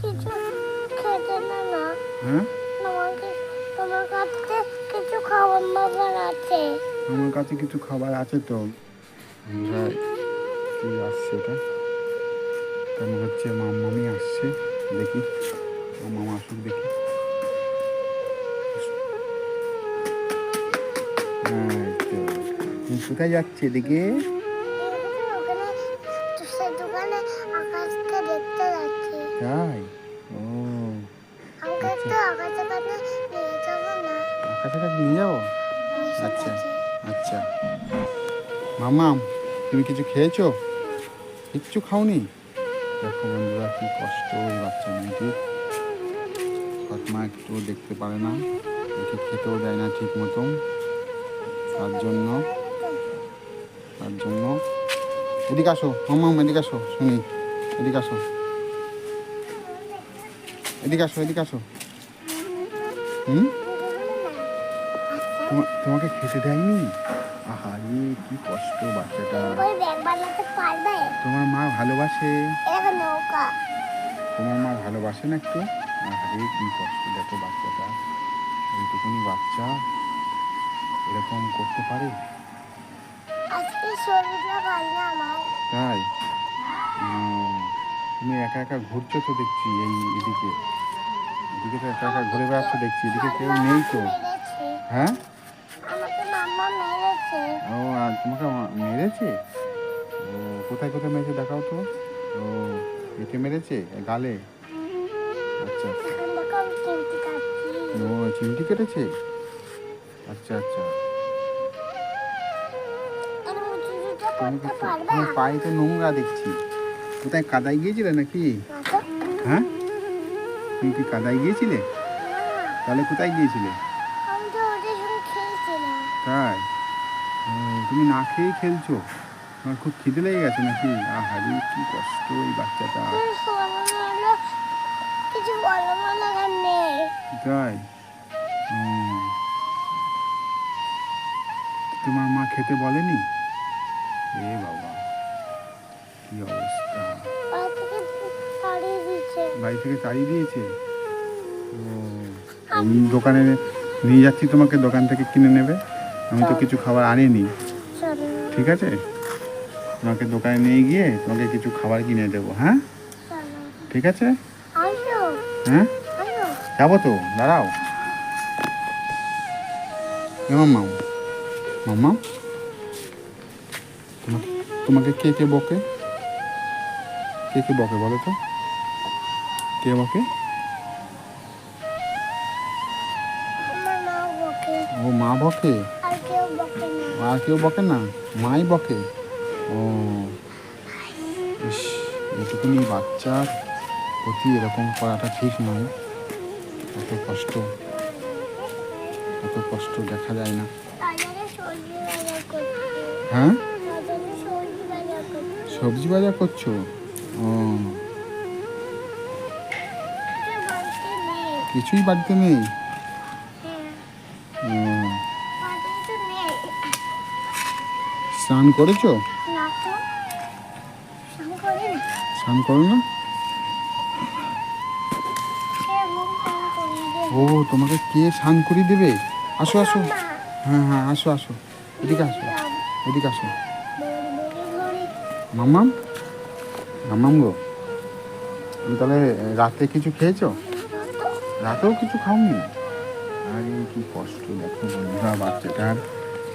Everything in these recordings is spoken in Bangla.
কিছু খেতে না। না হ্যাঁ তোমার কাছে কিছু খাবার আছে। আমার কাছে কিছু খাবার আছে তো। আমরা কি আসছে এটা? কেন হচ্ছে মাম্মামি আসছে? দেখি। মামা আসুক দেখি। হ্যাঁ, কোথায় যাচ্ছে এদিকে? তাই? ও কাছে নিয়ে যাব? আচ্ছা আচ্ছা। মামাম তুমি কিছু খেয়েছো? কিচ্ছু খাওনি? দেখো বন্ধুরা কি কষ্ট ওই বাচ্চা মেয়েটির ফাতমা একটু দেখতে পারে না একে খেতেও দেয় না ঠিক মতন। তার জন্য তার জন্য। এদিকে আসো মামাম এদিকে আসো শুনি। এদিকে আসো। এদিকে আসো এদিকে আসো। হুম? তোমা- তোমাকে খেতে দেয়নি? আহারে কি কষ্ট বাচ্চাটা। তোমার মা ভালোবাসে। তোমার মা ভালোবাসে না একটু? আরে কি কষ্ট দেখো বাচ্চাটা। এইটুকুনি বাচ্চা এরকম করতে পারে? তাই? তুমি একা একা ঘুরছো তো দেখছি এই এদিকে। এদিকে তো একা একা ঘুরে বেড়াচ্ছ দেখছি এদিকে কেউ নেই তো। হ্যাঁ? ও আর তোমাকে মেরেছে? ও কোথায় কোথায় মেরেছে দেখাও তো। ও পেটে মেরেছে? গালে? আচ্ছা। ও চিমটি কেটেছে? আচ্ছা আচ্ছা। তুমি পায়ে তো নোংরা দেখছি। কোথায় কাদায় গিয়েছিলে নাকি? হ্যাঁ? তুমি কি কাদায় গিয়েছিলে? তাহলে কোথায় গিয়েছিলে? তাই? তুমি না খেয়ে খেলছো? তোমার খুব খিদে লেগে গেছে নাকি? আহারি, কি কষ্ট ওই বাচ্চাটা। তাই। তোমার মা খেতে বলেনি? এ বাবা। কি অবস্থা? বাড়ি থেকে তাড়িয়ে দিয়েছে? ও দোকানে নিয়ে যাচ্ছি তোমাকে দোকান থেকে কিনে নেবে। আমি তো কিছু খাবার আনিনি। ঠিক আছে? তোমাকে দোকানে নিয়ে গিয়ে তোমাকে কিছু খাবার কিনে দেবো হ্যাঁ? ঠিক আছে? হ্যাঁ? যাব তো দাঁড়াও। মাম্মা মাম্মা। তোমাকে কে কে বকে? কে কে বকে বলো তো? কে বকে? আমার মা বকে। ও মা বকে? আর কেউ বকে না। মাই বকে? ও এটুকুনি বাচ্চার প্রতি এরকম করাটা ঠিক নয়। এত কষ্ট এত কষ্ট দেখা যায় না। হ্যাঁ? সবজি বাজার করছি? কিছুই বাড়িতে নেই? হ্যাঁ। বাড়িতে নেই। স্নান করেছ? স্নান করো না ও তোমাকে কে স্নান করিয়ে দেবে? আসো আসো। হ্যাঁ হ্যাঁ আসো আসো। এদিকে আসো। এদিকে আসো। বড়ি গো তাহলে রাতে কিছু খেয়েছো? রাতেও কিছু খাওনি? আরে, কি কষ্ট, দেখো বন্ধুরা, বাচ্চাটার।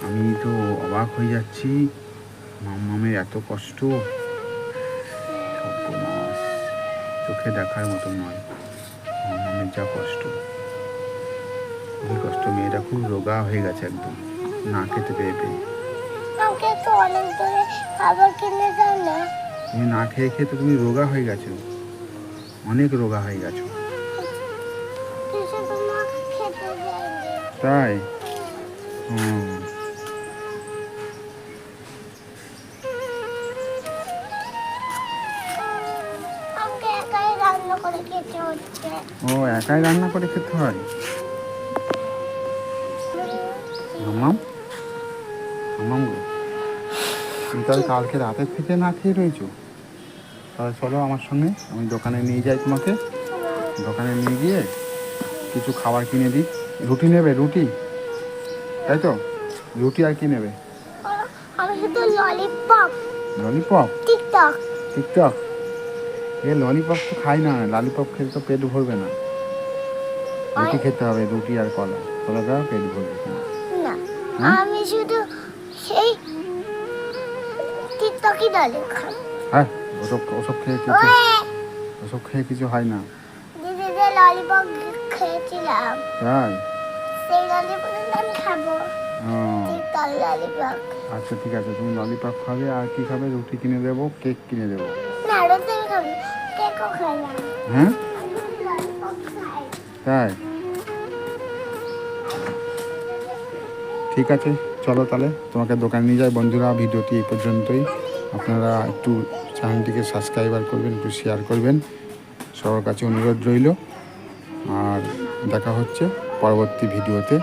আমি তো অবাক হয়ে যাচ্ছি। মাম্মামের এত কষ্ট। চোখে দেখার মতো নয়। মাম্মামের যা কষ্ট। খুবই কষ্ট, মেয়েটা খুব রোগা হয়ে গেছে একদম। না খেতে পেয়ে পেয়ে। খাবার কিনে দাও না। তুমি না খেয়ে খেয়ে তো তুমি রোগা হয়ে গেছো। অনেক রোগা হয়ে গেছো। তাই? ও। একাই রান্না করে খেতে হয়? গো। তুমি তাহলে কালকে রাতের থেকে না খেয়ে রয়েছো? তাহলে চলো আমার সঙ্গে আমি দোকানে নিয়ে যাই তোমাকে। দোকানে নিয়ে গিয়ে কিছু খাবার কিনে দিই। রুটি নেবে রুটি? তাই তো? রুটি আর কি নেবে? ললিপপ। ললিপপ? টিকটক। টিকটক? এ ললিপপ তো খাই না। ললিপপ খেলে তো পেট ভরবে না। রুটি খেতে হবে রুটি আর কলা। কলা দেওয়া পেট ভরবে না? আমি শুধু সেই টিকটকই দলে খাব। হ্যাঁ ওসব ওসব খেয়ে কিছু ওসব খেয়ে কিছু হয় না। দিদি যে ললিপপ খেয়েছিলাম তাই? সেই ললিপপ আমি খাব। ও। টিকটক ললিপপ আচ্ছা ঠিক আছে তুমি ললিপপ খাবে আর কি খাবে? রুটি কিনে দেবো কেক কিনে দেবো। না রোজ খাব কেকও খাই না। হ্যাঁ? তাই? ঠিক আছে চলো তাহলে তোমাকে দোকানে নিয়ে যাই বন্ধুরা ভিডিওটি এই পর্যন্তই। আপনারা একটু চ্যানেলটিকে সাবস্ক্রাইবার করবেন, একটু শেয়ার করবেন। সবার কাছে অনুরোধ রইল। আর দেখা হচ্ছে পরবর্তী ভিডিওতে।